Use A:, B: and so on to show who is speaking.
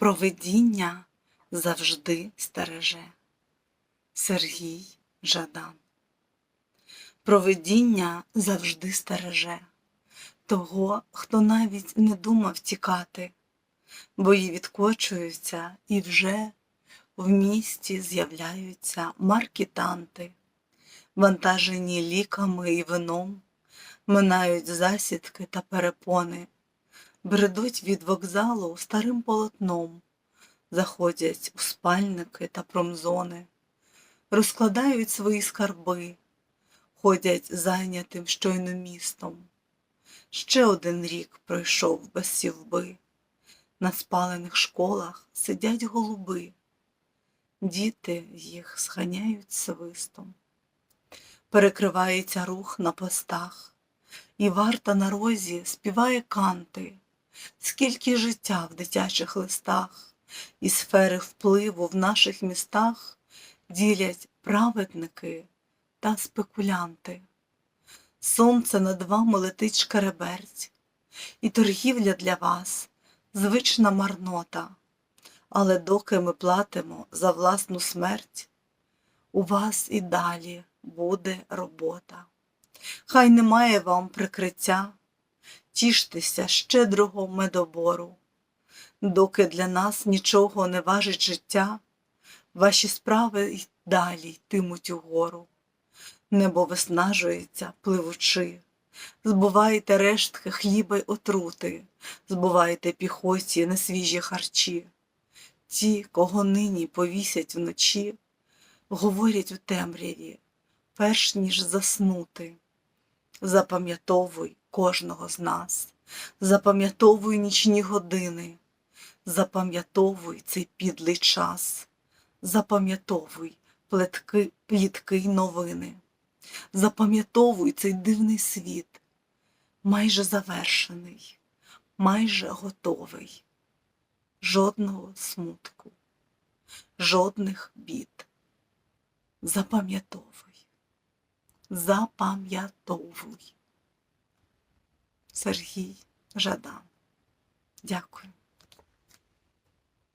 A: Провидіння завжди стереже. Сергій Жадан. Провидіння завжди стереже того, хто навіть не думав тікати, бої відкочуються і вже в місті з'являються маркітанти, вантажені ліками і вином, минають засідки та перепони, бредуть від вокзалу старим полотном, заходять у спальники та промзони, розкладають свої скарби, ходять зайнятим щойно містом. Ще один рік пройшов без сівби. На спалених школах сидять голуби, діти їх сганяють свистом. Перекривається рух на постах, і варта на розі співає канти, скільки життя в дитячих листах, і сфери впливу в наших містах ділять праведники та спекулянти. Сонце над вами летить шкереберть, і торгівля для вас звична марнота. Але доки ми платимо за власну смерть, у вас і далі буде робота. Хай немає вам прикриття, тіштеся щедрого медобору. Доки для нас нічого не важить життя, ваші справи й далі йтимуть угору. Небо виснажується, пливучи, збуваєте рештки хліба й отрути, збуваєте піхоті несвіжі харчі. Ті, кого нині повісять вночі, говорять у темряві, перш ніж заснути. Запам'ятовуй кожного з нас, запам'ятовуй нічні години, запам'ятовуй цей підлий час, запам'ятовуй плетки, плітки й новини. Запам'ятовуй цей дивний світ, майже завершений, майже готовий. Жодного смутку, жодних бід. Запам'ятовуй, запам'ятовуй. Сергій Жадан. Дякую.